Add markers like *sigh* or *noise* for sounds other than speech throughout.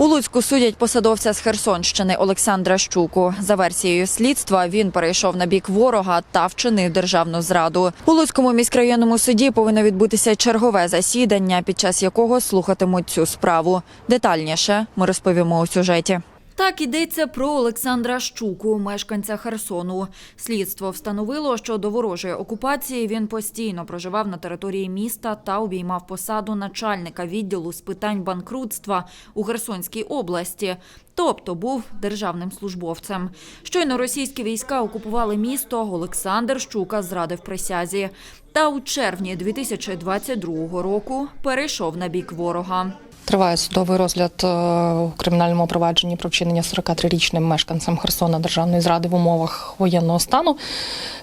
У Луцьку судять посадовця з Херсонщини Олександра Щуку. За версією слідства він перейшов на бік ворога та вчинив державну зраду. У Луцькому міськрайонному суді повинно відбутися чергове засідання, під час якого слухатимуть цю справу. Детальніше ми розповімо у сюжеті. Так йдеться про Олександра Щуку, мешканця Херсону. Слідство встановило, що до ворожої окупації він постійно проживав на території міста та обіймав посаду начальника відділу з питань банкрутства у Херсонській області. Тобто був державним службовцем. Щойно російські війська окупували місто. Олександр Щука зрадив присязі. Та у червні 2022 року перейшов на бік ворога. Триває судовий розгляд е, у кримінальному провадженні про вчинення 43-річним мешканцем Херсона державної зради в умовах воєнного стану.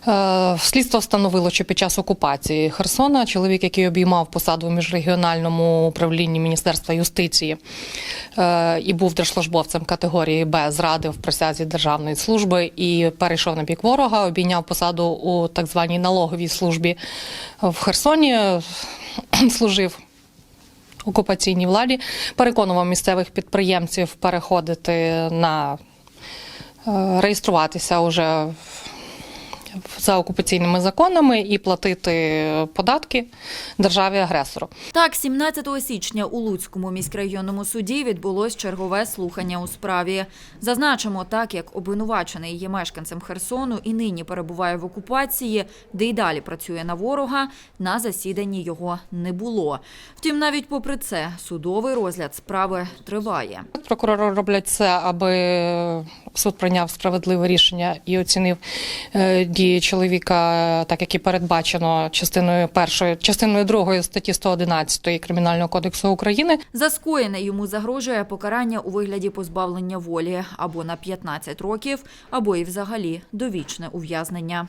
Е, Слідство встановило, що під час окупації Херсона чоловік, який обіймав посаду в міжрегіональному управлінні Міністерства юстиції е, і був держслужбовцем категорії Б, зрадив присязі державної служби і перейшов на бік ворога, обійняв посаду у так званій налоговій службі в Херсоні, *clears throat* служив окупаційній владі, переконував місцевих підприємців переходити на е, реєструватися уже за окупаційними законами і платити податки державі агресору. Так, 17 січня у Луцькому міськрайонному суді відбулось чергове слухання у справі. Зазначимо, так як обвинувачений є мешканцем Херсону і нині перебуває в окупації, де й далі працює на ворога, на засіданні його не було. Втім, навіть попри це, судовий розгляд справи триває. Прокурори роблять все, аби суд прийняв справедливе рішення і оцінив е, дії чоловіка, так як і передбачено частиною першої, частиною другої статті 111 Кримінального кодексу України. За скоєне йому загрожує покарання у вигляді позбавлення волі або на 15 років, або і взагалі довічне ув'язнення.